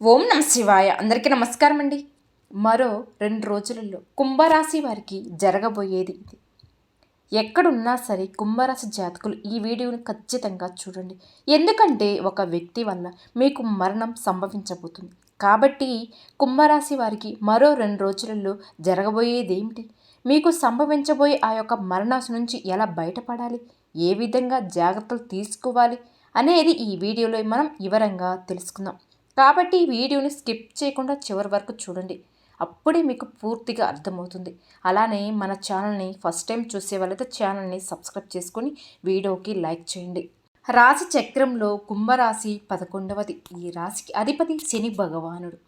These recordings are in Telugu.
ఓం నమ శివాయ. అందరికీ నమస్కారం అండి మరో రెండు రోజులలో కుంభరాశి వారికి జరగబోయేది ఇది. ఎక్కడున్నా సరే కుంభరాశి జాతకులు ఈ వీడియోని ఖచ్చితంగా చూడండి. ఎందుకంటే ఒక వ్యక్తి వల్ల మీకు మరణం సంభవించబోతుంది. కాబట్టి కుంభరాశి వారికి మరో రెండు రోజులలో జరగబోయేది ఏమిటి? మీకు సంభవించబోయే ఆ యొక్క మరణాశ నుంచి ఎలా బయటపడాలి? ఏ విధంగా జాగ్రత్తలు తీసుకోవాలి? అనేది ఈ వీడియోలో మనం వివరంగా తెలుసుకుందాం. కాబట్టి ఈ వీడియోని స్కిప్ చేయకుండా చివరి వరకు చూడండి. అప్పుడే మీకు పూర్తిగా అర్థమవుతుంది. అలానే మన ఛానల్ని ఫస్ట్ టైం చూసే వాళ్ళైతే ఛానల్ని సబ్స్క్రైబ్ చేసుకొని వీడియోకి లైక్ చేయండి. రాశి చక్రంలో కుంభరాశి పదకొండవది. ఈ రాశికి అధిపతి శని భగవానుడు.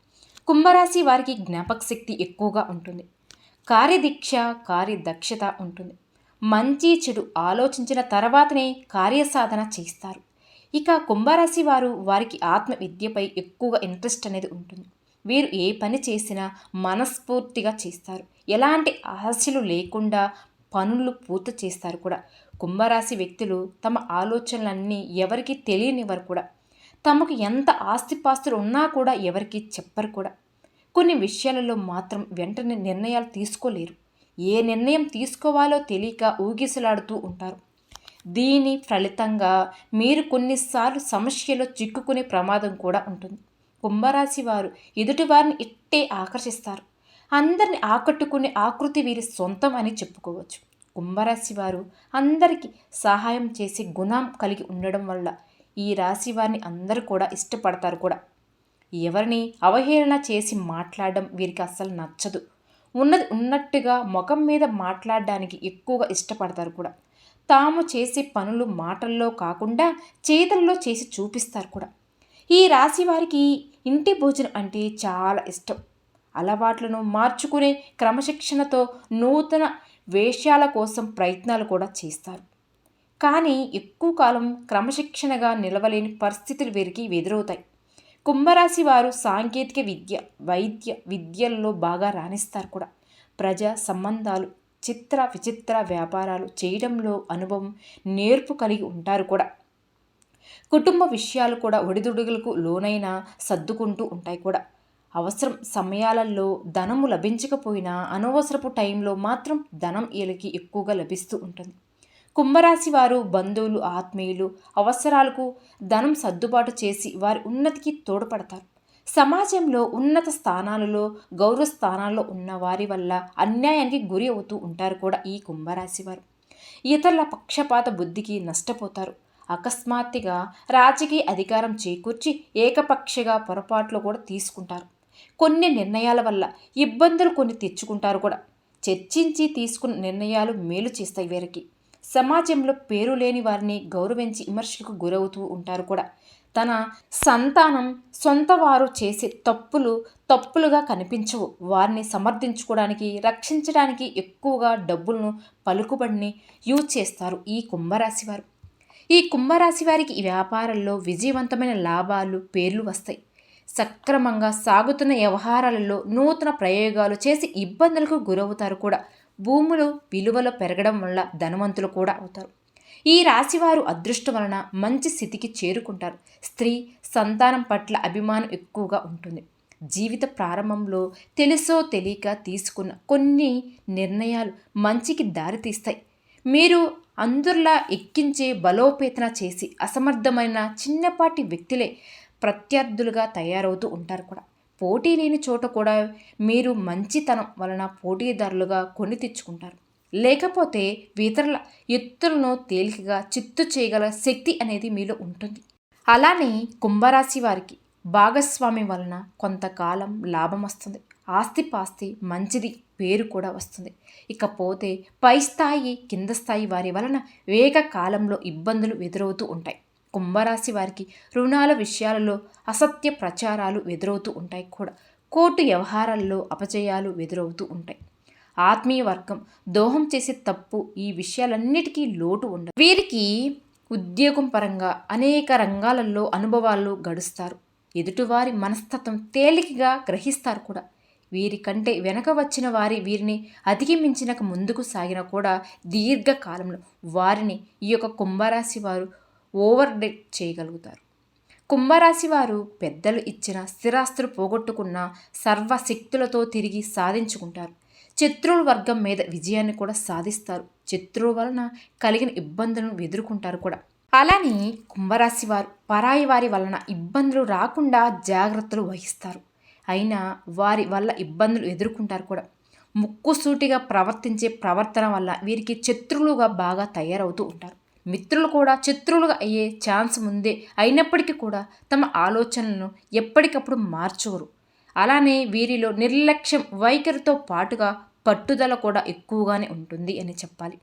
కుంభరాశి వారికి జ్ఞాపక శక్తి ఎక్కువగా ఉంటుంది. కార్యదీక్ష కార్యదక్షత ఉంటుంది. మంచి చెడు ఆలోచించిన తర్వాతనే కార్యసాధన చేస్తారు. ఇక కుంభరాశి వారు వారికి ఆత్మ విద్యపై ఎక్కువగా ఇంట్రెస్ట్ అనేది ఉంటుంది. వీరు ఏ పని చేసినా మనస్ఫూర్తిగా చేస్తారు. ఎలాంటి ఆశలు లేకుండా పనులు పూర్తి చేస్తారు కూడా. కుంభరాశి వ్యక్తులు తమ ఆలోచనలన్నీ ఎవరికి తెలియనివ్వరు కూడా. తమకు ఎంత ఆస్తిపాస్తులు ఉన్నా కూడా ఎవరికి చెప్పరు కూడా. కొన్ని విషయాలలో మాత్రం వెంటనే నిర్ణయాలు తీసుకోలేరు. ఏ నిర్ణయం తీసుకోవాలో తెలియక ఊగిసలాడుతూ ఉంటారు. దీని ఫలితంగా మీరు కొన్నిసార్లు సమస్యలో చిక్కుకునే ప్రమాదం కూడా ఉంటుంది. కుంభరాశి వారు ఎదుటివారిని ఇట్టే ఆకర్షిస్తారు. అందరిని ఆకట్టుకునే ఆకృతి వీరి సొంతం అని చెప్పుకోవచ్చు. కుంభరాశి వారు అందరికీ సహాయం చేసే గుణం కలిగి ఉండడం వల్ల ఈ రాశి వారిని అందరూ కూడా ఇష్టపడతారు కూడా. ఎవరిని అవహేళన చేసి మాట్లాడడం వీరికి అస్సలు నచ్చదు. ఉన్నది ఉన్నట్టుగా ముఖం మీద మాట్లాడడానికి ఎక్కువగా ఇష్టపడతారు కూడా. తాము చేసే పనులు మాటల్లో కాకుండా చేతల్లో చేసి చూపిస్తారు కూడా. ఈ రాశి వారికి ఇంటి భోజనం అంటే చాలా ఇష్టం. అలవాట్లను మార్చుకునే క్రమశిక్షణతో నూతన వేషాల కోసం ప్రయత్నాలు కూడా చేస్తారు. కానీ ఎక్కువ కాలం క్రమశిక్షణగా నిలవలేని పరిస్థితులు వీరికి ఎదురవుతాయి. కుంభరాశి వారు సాంకేతిక విద్య వైద్య విద్యల్లో బాగా రాణిస్తారు కూడా. ప్రజా సంబంధాలు చిత్ర విచిత్ర వ్యాపారాలు చేయడంలో అనుభవం నేర్పు కలిగి ఉంటారు కూడా. కుటుంబ విషయాలు కూడా ఒడిదుడుగులకు లోనైనా సర్దుకుంటూ ఉంటాయి కూడా. అవసరం సమయాలలో ధనము లభించకపోయినా అనవసరపు టైంలో మాత్రం ధనం వీళ్ళకి ఎక్కువగా లభిస్తూ ఉంటుంది. కుంభరాశి వారు బంధువులు ఆత్మీయులు అవసరాలకు ధనం సర్దుబాటు చేసి వారి ఉన్నతికి తోడ్పడతారు. సమాజంలో ఉన్నత స్థానాలలో గౌరవ స్థానాల్లో ఉన్న వారి వల్ల అన్యాయానికి గురి అవుతూ ఉంటారు కూడా ఈ కుంభరాశి వారు. ఇతరుల పక్షపాత బుద్ధికి నష్టపోతారు. అకస్మాత్తుగా రాజకీయ అధికారం చేకూర్చి ఏకపక్షగా పొరపాట్లు కూడా తీసుకుంటారు. కొన్ని నిర్ణయాల వల్ల ఇబ్బందులు కొన్ని తెచ్చుకుంటారు కూడా. చర్చించి తీసుకున్న నిర్ణయాలు మేలు చేస్తాయి వీరికి. సమాజంలో పేరు లేని వారిని గౌరవించి విమర్శలకు గురవుతూ ఉంటారు కూడా. తన సంతానం సొంత వారు చేసే తప్పులు తప్పులుగా కనిపించవు. వారిని సమర్థించుకోవడానికి రక్షించడానికి ఎక్కువగా డబ్బులను పలుకుబడిని యూజ్ చేస్తారు ఈ కుంభరాశి వారు. ఈ కుంభరాశి వారికి ఈ వ్యాపారంలో విజయవంతమైన లాభాలు పేర్లు వస్తాయి. సక్రమంగా సాగుతున్న వ్యవహారాలలో నూతన ప్రయోగాలు చేసి ఇబ్బందులకు గురవుతారు కూడా. భూములు విలువలు పెరగడం వల్ల ధనవంతులు కూడా అవుతారు. ఈ రాశివారు అదృష్టం వలన మంచి స్థితికి చేరుకుంటారు. స్త్రీ సంతానం పట్ల అభిమానం ఎక్కువగా ఉంటుంది. జీవిత ప్రారంభంలో తెలుసో తెలియక తీసుకున్న కొన్ని నిర్ణయాలు మంచికి దారితీస్తాయి మీరు అందరిలా ఎక్కించే బలోపేతన చేసి అసమర్థమైన చిన్నపాటి వ్యక్తులే ప్రత్యర్థులుగా తయారవుతూ ఉంటారు కూడా. పోటీ లేని చోట కూడా మీరు మంచితనం వలన పోటీదారులుగా కొని తెచ్చుకుంటారు. లేకపోతే ఇతరుల ఎత్తులను తేలికగా చిత్తు చేయగల శక్తి అనేది మీలో ఉంటుంది. అలానే కుంభరాశి వారికి భాగస్వామి వలన కొంతకాలం లాభం వస్తుంది. ఆస్తిపాస్తి మంచిది పేరు కూడా వస్తుంది. ఇకపోతే పై స్థాయి కింద స్థాయి వారి వలన వేగ కాలంలో ఇబ్బందులు ఎదురవుతూ ఉంటాయి. కుంభరాశి వారికి రుణాల విషయాలలో అసత్య ప్రచారాలు ఎదురవుతూ ఉంటాయి కూడా. కోర్టు వ్యవహారాల్లో అపజయాలు ఎదురవుతూ ఉంటాయి. ఆత్మీయ వర్గం దోహం చేసే తప్పు ఈ విషయాలన్నిటికీ లోటు ఉండదు. వీరికి ఉద్యోగం పరంగా అనేక రంగాలలో అనుభవాలు గడుస్తారు. ఎదుటివారి మనస్తత్వం తేలికగా గ్రహిస్తారు కూడా. వీరికంటే వెనక వచ్చిన వారి వీరిని అధిగమించినక ముందుకు సాగిన కూడా దీర్ఘకాలంలో వారిని ఈ యొక్క కుంభరాశి వారు ఓవర్ డెట్ చేయగలుగుతారు. కుంభరాశి వారు పెద్దలు ఇచ్చిన స్థిరాస్తులు పోగొట్టుకున్న సర్వశక్తులతో తిరిగి సాధించుకుంటారు. శత్రువుల వర్గం మీద విజయాన్ని కూడా సాధిస్తారు. శత్రువుల వలన కలిగిన ఇబ్బందులను ఎదుర్కొంటారు కూడా. అలానే కుంభరాశి వారు పరాయి వారి వలన ఇబ్బందులు రాకుండా జాగ్రత్తలు వహిస్తారు. అయినా వారి వల్ల ఇబ్బందులు ఎదుర్కొంటారు కూడా. ముక్కుసూటిగా ప్రవర్తించే ప్రవర్తన వల్ల వీరికి శత్రువులుగా బాగా తయారవుతూ ఉంటారు. మిత్రులు కూడా శత్రువులుగా అయ్యే ఛాన్స్ ముందే అయినప్పటికీ కూడా తమ ఆలోచనలను ఎప్పటికప్పుడు మార్చుకోరు. అలానే వీరిలో నిర్లక్ష్యం వైఖరితో పాటుగా పట్టుదల కూడా ఎక్కువగానే ఉంటుంది అని చెప్పాలి.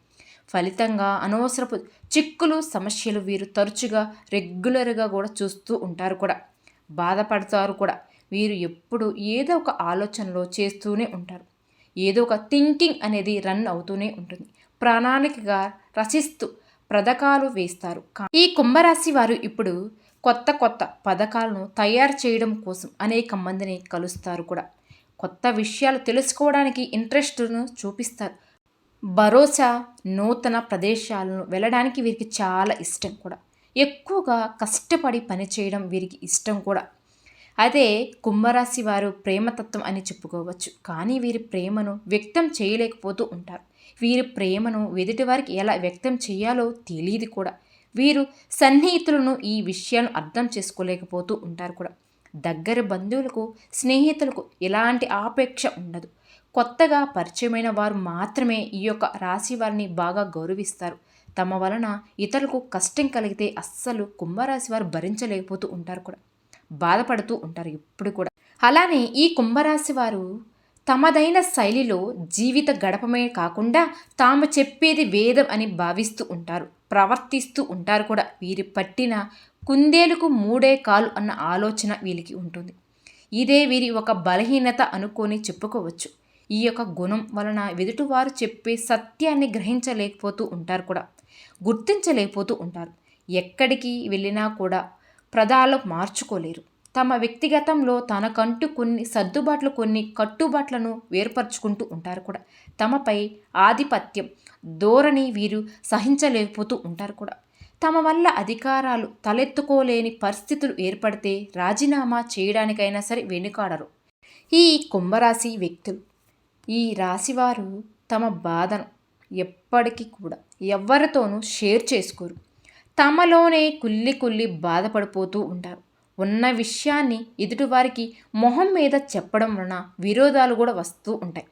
ఫలితంగా అనవసరపు చిక్కులు సమస్యలు వీరు తరచుగా రెగ్యులర్గా కూడా చూస్తూ ఉంటారు కూడా. బాధపడతారు కూడా. వీరు ఎప్పుడు ఏదో ఒక ఆలోచనలో చేస్తూనే ఉంటారు. ఏదో ఒక థింకింగ్ అనేది రన్ అవుతూనే ఉంటుంది. ప్రణాళికగా రచిస్తూ పథకాలు వేస్తారు. ఈ కుంభరాశి వారు ఇప్పుడు కొత్త కొత్త పథకాలను తయారు చేయడం కోసం అనేక మందిని కలుస్తారు కూడా. కొత్త విషయాలు తెలుసుకోవడానికి ఇంట్రెస్ట్ను చూపిస్తారు. భరోసా నూతన ప్రదేశాలను వెళ్ళడానికి వీరికి చాలా ఇష్టం కూడా. ఎక్కువగా కష్టపడి పనిచేయడం వీరికి ఇష్టం కూడా. అదే కుంభరాశి వారు ప్రేమతత్వం అని చెప్పుకోవచ్చు. కానీ వీరి ప్రేమను వ్యక్తం చేయలేకపోతూ ఉంటారు. వీరి ప్రేమను ఎదుటివారికి ఎలా వ్యక్తం చేయాలో తెలియదు కూడా. వీరు సన్నిహితులను ఈ విషయాలను అర్థం చేసుకోలేకపోతూ ఉంటారు కూడా. దగ్గర బంధువులకు స్నేహితులకు ఎలాంటి ఆపేక్ష ఉండదు. కొత్తగా పరిచయమైన వారు మాత్రమే ఈ యొక్క రాశి వారిని బాగా గౌరవిస్తారు. తమ వలన ఇతరులకు కష్టం కలిగితే అస్సలు కుంభరాశి వారు భరించలేకపోతూ ఉంటారు కూడా. బాధపడుతూ ఉంటారు ఇప్పుడు కూడా. అలానే ఈ కుంభరాశి వారు తమదైన శైలిలో జీవిత గడపమే కాకుండా తాము చెప్పేది వేదం అని భావిస్తూ ఉంటారు. ప్రవర్తిస్తూ ఉంటారు కూడా. వీరి పట్టిన కుందేలుకు మూడే కాలు అన్న ఆలోచన వీరికి ఉంటుంది. ఇదే వీరి ఒక బలహీనత అనుకొని చెప్పుకోవచ్చు. ఈ యొక్క గుణం వలన ఎదుటివారు చెప్పే సత్యాన్ని గ్రహించలేకపోతూ ఉంటారు కూడా. గుర్తించలేకపోతూ ఉంటారు. ఎక్కడికి వెళ్ళినా కూడా ప్రదాలు మార్చుకోలేరు. తమ వ్యక్తిగతంలో తనకంటూ కొన్ని సర్దుబాట్లు కొన్ని కట్టుబాట్లను వేర్పరచుకుంటూ ఉంటారు కూడా. తమపై ఆధిపత్యం ధోరణి వీరు సహించలేకపోతూ ఉంటారు కూడా. తమ వల్ల అధికారాలు తలెత్తుకోలేని పరిస్థితులు ఏర్పడితే రాజీనామా చేయడానికైనా సరే వెనుకాడరు. ఈ కుంభరాశి వ్యక్తులు ఈ రాశివారు తమ బాధను ఎప్పటికీ కూడా ఎవరితోనూ షేర్ చేసుకోరు. తమలోనే కుల్లి కుల్లి బాధపడిపోతూ ఉంటారు. ఉన్న విషయాన్ని ఎదుటివారికి మొహం మీద చెప్పడం వలన విరోధాలు కూడా వస్తూ ఉంటాయి.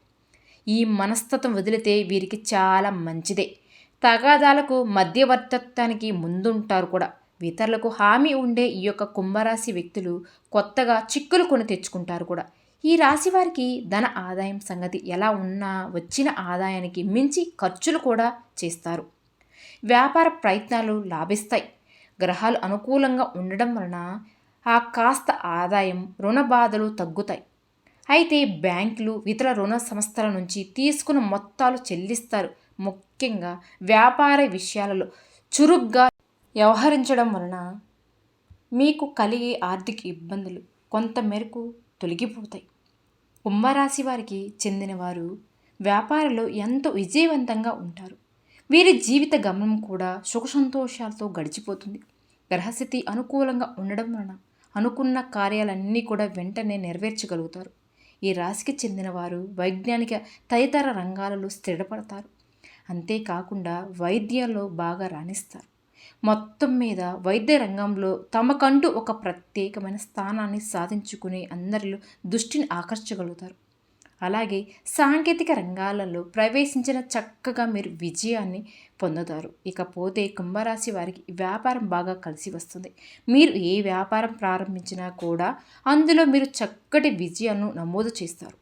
ఈ మనస్తత్వం వదిలితే వీరికి చాలా మంచిదే. తగాదాలకు మధ్యవర్తత్వానికి ముందుంటారు కూడా. ఇతరులకు హామీ ఉండే ఈ యొక్క కుంభరాశి వ్యక్తులు కొత్తగా చిక్కులు కొని తెచ్చుకుంటారు కూడా. ఈ రాశి వారికి ధన ఆదాయం సంగతి ఎలా ఉన్నా వచ్చిన ఆదాయానికి మించి ఖర్చులు కూడా చేస్తారు. వ్యాపార ప్రయత్నాలు లాభిస్తాయి. గ్రహాలు అనుకూలంగా ఉండడం వలన ఆ కాస్త ఆదాయం రుణ బాధలు తగ్గుతాయి. అయితే బ్యాంకులు ఇతర రుణ సంస్థల నుంచి తీసుకున్న మొత్తాలు చెల్లిస్తారు. ముఖ్యంగా వ్యాపార విషయాలలో చురుగ్గా వ్యవహరించడం వలన మీకు కలిగే ఆర్థిక ఇబ్బందులు కొంతమేరకు తొలగిపోతాయి. కుంభరాశి వారికి చెందినవారు వ్యాపారంలో ఎంతో విజయవంతంగా ఉంటారు. వీరి జీవిత గమనం కూడా సుఖ సంతోషాలతో గడిచిపోతుంది. గ్రహస్థితి అనుకూలంగా ఉండడం వలన అనుకున్న కార్యాలన్నీ కూడా వెంటనే నెరవేర్చగలుగుతారు. ఈ రాశికి చెందినవారు వైజ్ఞానిక తదితర రంగాలలో స్థిరపడతారు. అంతేకాకుండా వైద్యంలో బాగా రాణిస్తారు. మొత్తం మీద వైద్య రంగంలో తమకంటూ ఒక ప్రత్యేకమైన స్థానాన్ని సాధించుకుని అందరిలో దృష్టిని ఆకర్షగలుగుతారు అలాగే సాంకేతిక రంగాలలో ప్రవేశించిన చక్కగా మీరు విజయాన్ని పొందుతారు. ఇకపోతే కుంభరాశి వారికి వ్యాపారం బాగా కలిసి వస్తుంది. మీరు ఏ వ్యాపారం ప్రారంభించినా కూడా అందులో మీరు చక్కటి విజయాలను నమోదు చేస్తారు.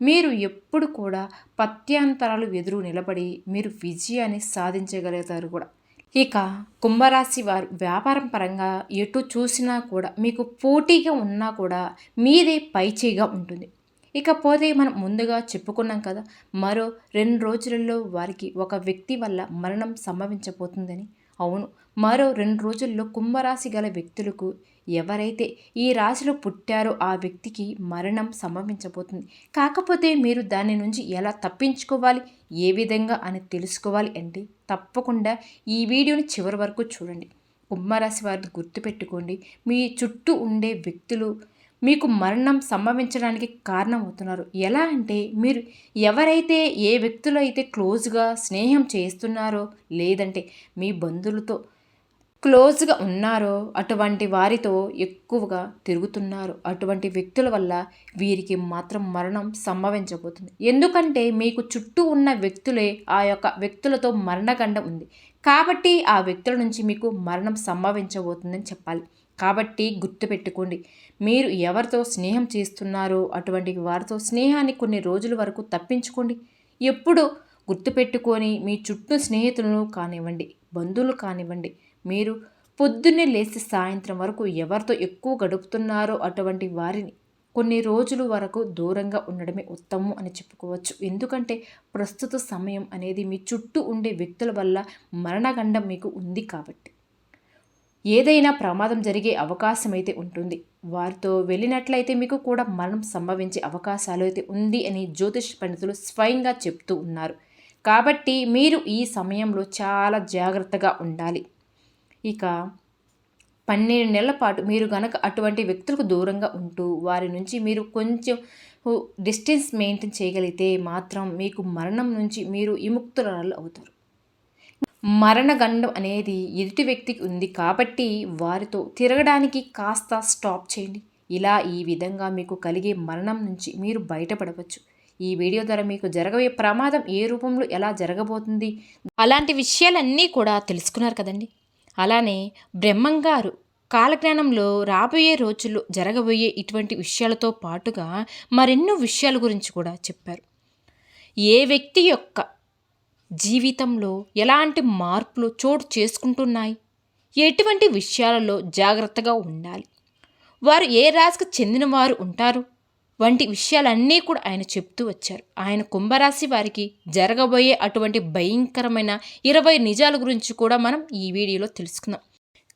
మీరు ఎప్పుడు కూడా పత్యాంతరాలు ఎదురు నిలబడి మీరు విజయాన్ని సాధించగలుగుతారు కూడా. ఇక కుంభరాశి వారు వ్యాపారం పరంగా ఎటు చూసినా కూడా మీకు పోటీగా ఉన్నా కూడా మీదే పైచేయిగా ఉంటుంది. ఇకపోతే మనం ముందుగా చెప్పుకున్నాం కదా మరో రెండు రోజులలో వారికి ఒక వ్యక్తి వల్ల మరణం సంభవించబోతుందని అవును. మరో రెండు రోజుల్లో కుంభరాశి గల వ్యక్తులకు ఎవరైతే ఈ రాశిలో పుట్టారో ఆ వ్యక్తికి మరణం సంభవించబోతుంది. కాకపోతే మీరు దాని నుంచి ఎలా తప్పించుకోవాలి ఏ విధంగా అని తెలుసుకోవాలి అంటే తప్పకుండా ఈ వీడియోని చివరి వరకు చూడండి. కుంభరాశి వారిని గుర్తుపెట్టుకోండి. మీ చుట్టూ ఉండే వ్యక్తులు మీకు మరణం సంభవించడానికి కారణమవుతున్నారు ఎలా అంటే మీరు ఎవరైతే ఏ వ్యక్తులు అయితే క్లోజ్గా స్నేహం చేస్తున్నారో లేదంటే మీ బంధువులతో క్లోజ్గా ఉన్నారో అటువంటి వారితో ఎక్కువగా తిరుగుతున్నారు. అటువంటి వ్యక్తుల వల్ల వీరికి మాత్రం మరణం సంభవించబోతుంది. ఎందుకంటే మీకు చుట్టూ ఉన్న వ్యక్తులే ఆ యొక్క వ్యక్తులతో మరణగండం ఉంది. కాబట్టి ఆ వ్యక్తుల నుంచి మీకు మరణం సంభవించబోతుందని చెప్పాలి. కాబట్టి గుర్తుపెట్టుకోండి. మీరు ఎవరితో స్నేహం చేస్తున్నారో అటువంటి వారితో స్నేహాన్ని కొన్ని రోజుల వరకు తప్పించుకోండి. ఎప్పుడు గుర్తుపెట్టుకొని మీ చుట్టూ స్నేహితులను కానివ్వండి బంధువులు కానివ్వండి మీరు పొద్దున్నే లేచి సాయంత్రం వరకు ఎవరితో ఎక్కువ గడుపుతున్నారో అటువంటి వారిని కొన్ని రోజుల వరకు దూరంగా ఉండడమే ఉత్తమం అని చెప్పుకోవచ్చు. ఎందుకంటే ప్రస్తుత సమయం అనేది మీ చుట్టూ ఉండే వ్యక్తుల వల్ల మరణగండం మీకు ఉంది కాబట్టి. ఏదైనా ప్రమాదం జరిగే అవకాశం అయితే ఉంటుంది. వారితో వెళ్ళినట్లయితే మీకు కూడా మరణం సంభవించే అవకాశాలు అయితే ఉంది అని జ్యోతిష్ పండితులు స్వయంగా చెప్తూ ఉన్నారు. కాబట్టి మీరు ఈ సమయంలో చాలా జాగ్రత్తగా ఉండాలి. ఇక పన్నెండు నెలల పాటు మీరు గనక అటువంటి వ్యక్తులకు దూరంగా ఉంటూ వారి నుంచి మీరు కొంచెం డిస్టెన్స్ మెయింటైన్ చేయగలిగితే మాత్రం మీకు మరణం నుంచి మీరు విముక్తురాలు అవుతారు. మరణగండం అనేది ఎదుటి వ్యక్తికి ఉంది కాబట్టి వారితో తిరగడానికి కాస్త స్టాప్ చేయండి. ఇలా ఈ విధంగా మీకు కలిగే మరణం నుంచి మీరు బయటపడవచ్చు. ఈ వీడియో ద్వారా మీకు జరగబోయే ప్రమాదం ఏ రూపంలో ఎలా జరగబోతుంది అలాంటి విషయాలన్నీ కూడా తెలుసుకున్నారు కదండి. అలానే బ్రహ్మంగారు కాలజ్ఞానంలో రాబోయే రోజుల్లో జరగబోయే ఇటువంటి విషయాలతో పాటుగా మరెన్నో విషయాల గురించి కూడా చెప్పారు. ఏ వ్యక్తి యొక్క జీవితంలో ఎలాంటి మార్పులు చోటు చేసుకుంటున్నాయి? ఎటువంటి విషయాలలో జాగ్రత్తగా ఉండాలి? వారు ఏ రాశికి చెందిన వారు ఉంటారు? వంటి విషయాలన్నీ కూడా ఆయన చెప్తూ వచ్చారు. ఆయన కుంభరాశి వారికి జరగబోయే అటువంటి భయంకరమైన ఇరవై నిజాల గురించి కూడా మనం ఈ వీడియోలో తెలుసుకుందాం.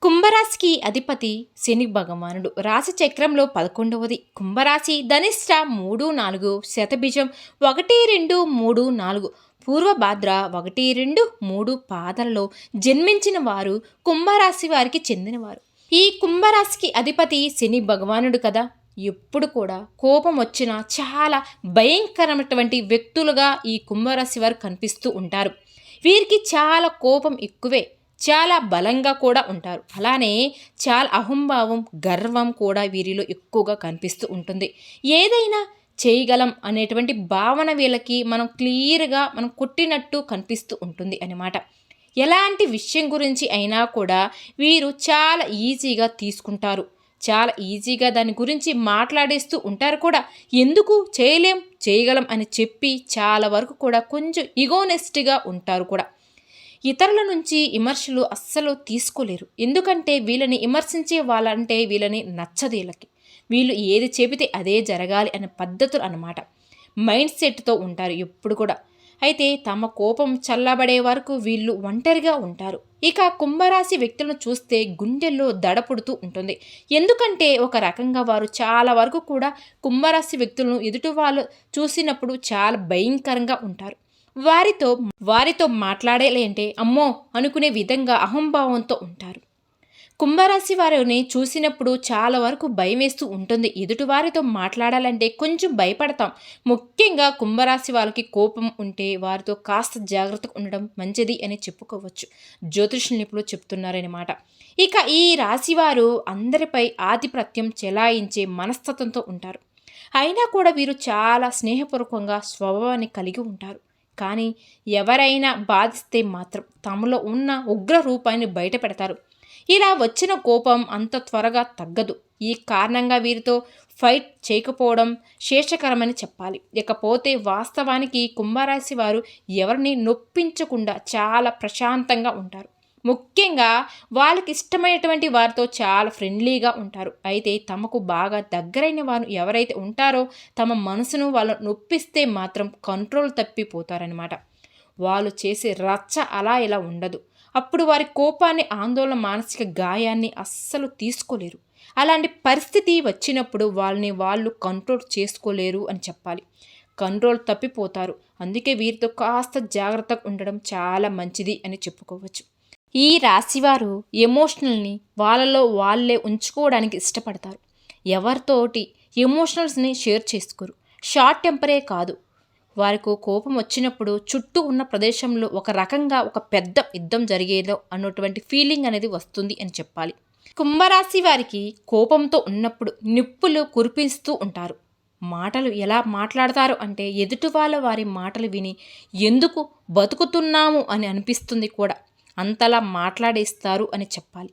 కుంభరాశికి అధిపతి శని భగవానుడు. రాశి చక్రంలో పదకొండవది. కుంభరాశి ధనిష్ట మూడు నాలుగు శతబీజం ఒకటి రెండు మూడు నాలుగు. పూర్వభాద్ర ఒకటి రెండు మూడు పాదలలో జన్మించిన వారు కుంభరాశి వారికి చెందినవారు. ఈ కుంభరాశికి అధిపతి శని భగవానుడు కదా. ఎప్పుడు కూడా కోపం వచ్చిన చాలా భయంకరమైనటువంటి వ్యక్తులుగా ఈ కుంభరాశి వారు కనిపిస్తూ ఉంటారు. వీరికి చాలా కోపం ఎక్కువే చాలా బలంగా కూడా ఉంటారు. అలానే చాలా అహంభావం గర్వం కూడా వీరిలో ఎక్కువగా కనిపిస్తూ ఉంటుంది. ఏదైనా చేయగలం అనేటువంటి భావన వీళ్ళకి మనం క్లియర్గా మనం కొట్టినట్టు కనిపిస్తూ ఉంటుంది అనమాట ఎలాంటి విషయం గురించి అయినా కూడా వీరు చాలా ఈజీగా తీసుకుంటారు. చాలా ఈజీగా దాని గురించి మాట్లాడేస్తూ ఉంటారు కూడా. ఎందుకు చేయలేం? చేయగలం అని చెప్పి చాలా వరకు కూడా కొంచెం ఇగోనెస్ట్గా ఉంటారు కూడా. ఇతరుల నుంచి విమర్శలు అస్సలు తీసుకోలేరు. ఎందుకంటే వీళ్ళని విమర్శించే వాళ్ళంటే వీళ్ళని నచ్చదు వీళ్ళకి. వీళ్ళు ఏది చెబితే అదే జరగాలి అనే పద్ధతులు అన్నమాట. మైండ్ సెట్తో ఉంటారు ఎప్పుడు కూడా. అయితే తమ కోపం చల్లబడే వరకు వీళ్ళు ఒంటరిగా ఉంటారు. ఇక కుంభరాశి వ్యక్తులను చూస్తే గుండెల్లో దడపుడుతూ ఉంటుంది. ఎందుకంటే ఒక రకంగా వారు చాలా వరకు కూడా కుంభరాశి వ్యక్తులను ఎదుటి వాళ్ళు చూసినప్పుడు చాలా భయంకరంగా ఉంటారు. వారితో వారితో మాట్లాడేలేంటే అమ్మో అనుకునే విధంగా అహంభావంతో ఉంటారు. కుంభరాశి వారిని చూసినప్పుడు చాలా వరకు భయం వేస్తూ ఉంటుంది ఎదుటివారితో మాట్లాడాలంటే కొంచెం భయపడతాం. ముఖ్యంగా కుంభరాశి వాళ్ళకి కోపం ఉంటే వారితో కాస్త జాగ్రత్తగా ఉండడం మంచిది అని చెప్పుకోవచ్చు. జ్యోతిష నిపుణులు చెప్తున్నారనమాట ఇక ఈ రాశివారు అందరిపై ఆధిపత్యం చెలాయించే మనస్తత్వంతో ఉంటారు. అయినా కూడా వీరు చాలా స్నేహపూర్వకంగా స్వభావాన్ని కలిగి ఉంటారు. కానీ ఎవరైనా బాధిస్తే మాత్రం తమలో ఉన్న ఉగ్ర రూపాన్ని బయట పెడతారు ఇలా వచ్చిన కోపం అంత త్వరగా తగ్గదు. ఈ కారణంగా వీరితో ఫైట్ చేయకపోవడం శేషకరమని చెప్పాలి. ఇకపోతే వాస్తవానికి కుంభరాశి వారు ఎవరిని నొప్పించకుండా చాలా ప్రశాంతంగా ఉంటారు. ముఖ్యంగా వాళ్ళకి ఇష్టమైనటువంటి వారితో చాలా ఫ్రెండ్లీగా ఉంటారు. అయితే తమకు బాగా దగ్గరైన వారు ఎవరైతే ఉంటారో తమ మనసును వాళ్ళు నొప్పిస్తే మాత్రం కంట్రోల్ తప్పిపోతారనమాట వాళ్ళు చేసే రచ్చ అలా ఇలా ఉండదు. అప్పుడు వారి కోపాన్ని ఆందోళన మానసిక గాయాన్ని అస్సలు తీసుకోలేరు. అలాంటి పరిస్థితి వచ్చినప్పుడు వాళ్ళని వాళ్ళు కంట్రోల్ చేసుకోలేరు అని చెప్పాలి. కంట్రోల్ తప్పిపోతారు. అందుకే వీరితో కాస్త జాగ్రత్తగా ఉండడం చాలా మంచిది అని చెప్పుకోవచ్చు. ఈ రాశివారు ఎమోషనల్ని వాళ్ళలో వాళ్ళే ఉంచుకోవడానికి ఇష్టపడతారు. ఎవరితోటి ఎమోషనల్స్ని షేర్ చేసుకోరు. షార్ట్ టెంపరే కాదు. వారికి కోపం వచ్చినప్పుడు చుట్టూ ఉన్న ప్రదేశంలో ఒక రకంగా ఒక పెద్ద యుద్ధం జరిగేదో అన్నటువంటి ఫీలింగ్ అనేది వస్తుంది అని చెప్పాలి. కుంభరాశి వారికి కోపంతో ఉన్నప్పుడు నిప్పులు కురిపిస్తూ ఉంటారు. మాటలు ఎలా మాట్లాడతారు అంటే ఎదుటి వాళ్ళ వారి మాటలు విని ఎందుకు బతుకుతున్నాము అని అనిపిస్తుంది కూడా అంతలా మాట్లాడేస్తారు అని చెప్పాలి.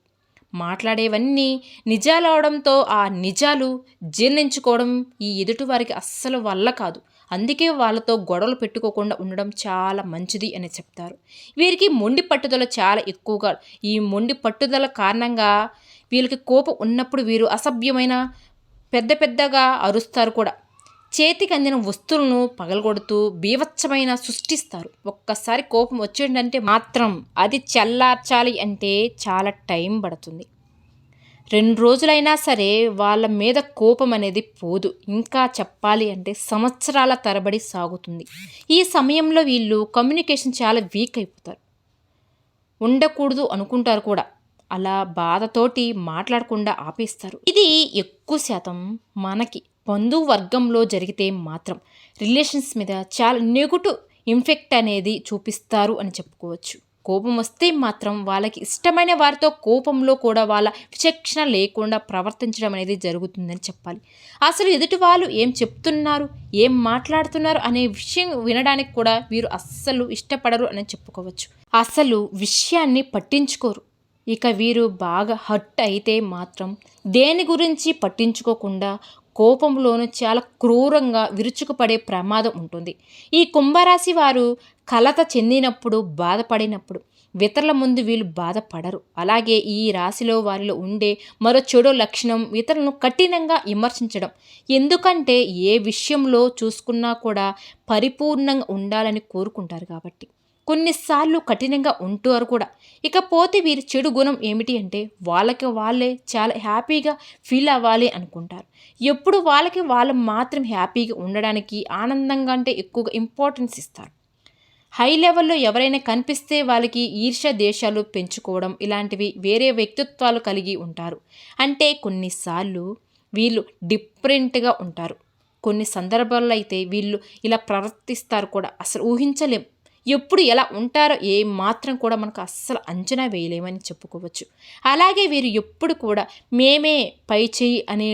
మాట్లాడేవన్నీ నిజాలు అవడంతో ఆ నిజాలు జీర్ణించుకోవడం ఈ ఎదుటివారికి అస్సలు వల్ల కాదు. అందుకే వాళ్ళతో గొడవలు పెట్టుకోకుండా ఉండడం చాలా మంచిది అని చెప్తారు. వీరికి మొండి పట్టుదల చాలా ఎక్కువగా ఈ మొండి పట్టుదల కారణంగా వీళ్ళకి కోపం ఉన్నప్పుడు వీరు అసభ్యమైన పెద్ద పెద్దగా అరుస్తారు కూడా. చేతికి అందిన వస్తువులను పగలగొడుతూ బీవత్సమైన సృష్టిస్తారు. ఒక్కసారి కోపం వచ్చిందంటే మాత్రం అది చల్లార్చాలి అంటే చాలా టైం పడుతుంది. రెండు రోజులైనా సరే వాళ్ళ మీద కోపం అనేది పోదు. ఇంకా చెప్పాలి అంటే సంవత్సరాల తరబడి సాగుతుంది. ఈ సమయంలో వీళ్ళు కమ్యూనికేషన్ చాలా వీక్ అయిపోతారు. ఉండకూడదు అనుకుంటారు కూడా. అలా బాధతోటి మాట్లాడకుండా ఆపేస్తారు. ఇది ఎక్కువ శాతం మనకి బంధువు వర్గంలో జరిగితే మాత్రం. రిలేషన్స్ మీద చాలా నెగటివ్ ఇంఫెక్ట్ అనేది చూపిస్తారు అని చెప్పుకోవచ్చు. కోపం వస్తే మాత్రం వాళ్ళకి ఇష్టమైన వారితో కోపంలో కూడా వాళ్ళ విచక్షణ లేకుండా ప్రవర్తించడం అనేది జరుగుతుందని చెప్పాలి. అసలు ఎదుటి వాళ్ళు ఏం చెప్తున్నారు ఏం మాట్లాడుతున్నారు అనే విషయం వినడానికి కూడా వీరు అస్సలు ఇష్టపడరు అని చెప్పుకోవచ్చు. అసలు విషయాన్ని పట్టించుకోరు. ఇక వీరు బాగా హట్ అయితే మాత్రం దేని గురించి పట్టించుకోకుండా కోపంలోనూ చాలా క్రూరంగా విరుచుకుపడే ప్రమాదం ఉంటుంది. ఈ కుంభరాశి వారు కలత చెందినప్పుడు బాధపడినప్పుడు ఇతరుల ముందు వీళ్ళు బాధపడరు. అలాగే ఈ రాశిలో వారిలో ఉండే మరో చెడు లక్షణం ఇతరులను కఠినంగా విమర్శించడం. ఎందుకంటే ఏ విషయంలో చూసుకున్నా కూడా పరిపూర్ణంగా ఉండాలని కోరుకుంటారు కాబట్టి. కొన్నిసార్లు కఠినంగా ఉంటారు కూడా. ఇకపోతే వీరి చెడు గుణం ఏమిటి అంటే వాళ్ళకి వాళ్ళే చాలా హ్యాపీగా ఫీల్ అవ్వాలి అనుకుంటారు. ఎప్పుడు వాళ్ళకి వాళ్ళు మాత్రం హ్యాపీగా ఉండడానికి ఆనందంగా అంటే ఎక్కువగా ఇంపార్టెన్స్ ఇస్తారు. హై లెవెల్లో ఎవరైనా కనిపిస్తే వాళ్ళకి ఈర్ష దేశాలు పెంచుకోవడం ఇలాంటివి వేరే వ్యక్తిత్వాలు కలిగి ఉంటారు. అంటే కొన్నిసార్లు వీళ్ళు డిఫరెంట్గా ఉంటారు. కొన్ని సందర్భాల్లో అయితే వీళ్ళు ఇలా ప్రవర్తిస్తారు కూడా అసలు ఊహించలేం. ఎప్పుడు ఎలా ఉంటారో ఏ మాత్రం కూడా మనకు అస్సలు అంచనా వేయలేమని చెప్పుకోవచ్చు. అలాగే వీరు ఎప్పుడు కూడా మేమే పై చేయి అనే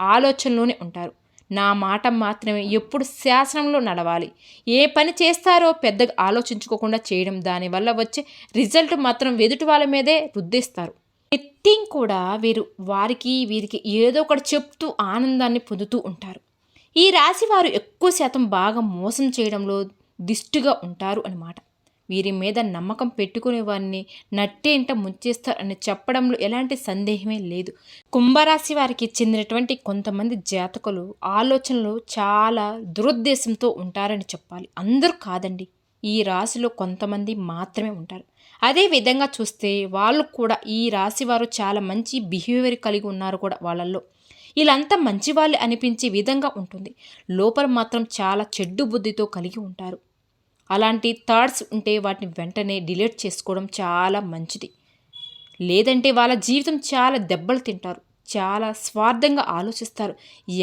ఆలోచనలోనే ఉంటారు. నా మాట మాత్రమే ఎప్పుడు శాసనంలో నడవాలి. ఏ పని చేస్తారో పెద్దగా ఆలోచించుకోకుండా చేయడం దానివల్ల వచ్చే రిజల్ట్ మాత్రం ఎదుటి వాళ్ళ మీదే రుద్దిస్తారు. నిత్యం కూడా వీరు వారికి వీరికి ఏదో ఒకటి చెప్తూ ఆనందాన్ని పొందుతూ ఉంటారు. ఈ రాశి వారు ఎక్కువ శాతం బాగా మోసం చేయడంలో దిష్టిగా ఉంటారు అనమాట వీరి మీద నమ్మకం పెట్టుకునే వారిని నట్టేంట ముంచేస్తారని చెప్పడంలో ఎలాంటి సందేహమే లేదు. కుంభరాశి వారికి చెందినటువంటి కొంతమంది జాతకులు ఆలోచనలు చాలా దురుద్దేశంతో ఉంటారని చెప్పాలి. అందరూ కాదండి. ఈ రాశిలో కొంతమంది మాత్రమే ఉంటారు. అదే విధంగా చూస్తే వాళ్ళు కూడా ఈ రాశి వారు చాలా మంచి బిహేవియర్ కలిగి ఉన్నారు కూడా వాళ్ళల్లో. వీళ్ళంతా మంచివాళ్ళు అనిపించే విధంగా ఉంటుంది. లోపల మాత్రం చాలా చెడ్డు బుద్ధితో కలిగి ఉంటారు. అలాంటి థాట్స్ ఉంటే వాటిని వెంటనే డిలీట్ చేసుకోవడం చాలా మంచిది. లేదంటే వాళ్ళ జీవితం చాలా దెబ్బలు తింటారు. చాలా స్వార్థంగా ఆలోచిస్తారు.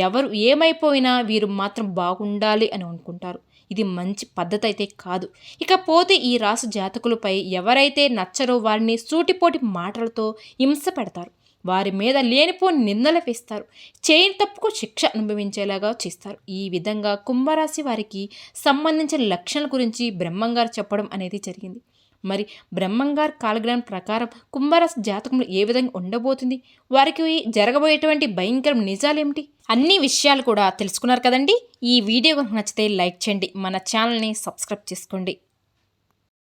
ఎవరు ఏమైపోయినా వీరు మాత్రం బాగుండాలి అని అనుకుంటారు. ఇది మంచి పద్ధతి అయితే కాదు. ఇకపోతే ఈ రాసు జాతకులపై ఎవరైతే నచ్చరో వారిని సూటిపోటి మాటలతో హింస పెడతారు. వారి మీద లేనిపోని నిందలు వేస్తారు. చేయని తప్పుకు శిక్ష అనుభవించేలాగా చేస్తారు. ఈ విధంగా కుంభరాశి వారికి సంబంధించిన లక్షణాల గురించి బ్రహ్మంగారు చెప్పడం అనేది జరిగింది. మరి బ్రహ్మంగారు కాలగ్రహం ప్రకారం కుంభరాశి జాతకంలో ఏ విధంగా ఉండబోతుంది? వారికి జరగబోయేటువంటి భయంకరం నిజాలేమిటి అన్ని విషయాలు కూడా తెలుసుకున్నారు కదండి. ఈ వీడియో నచ్చితే లైక్ చేయండి. మన ఛానల్ని సబ్స్క్రైబ్ చేసుకోండి.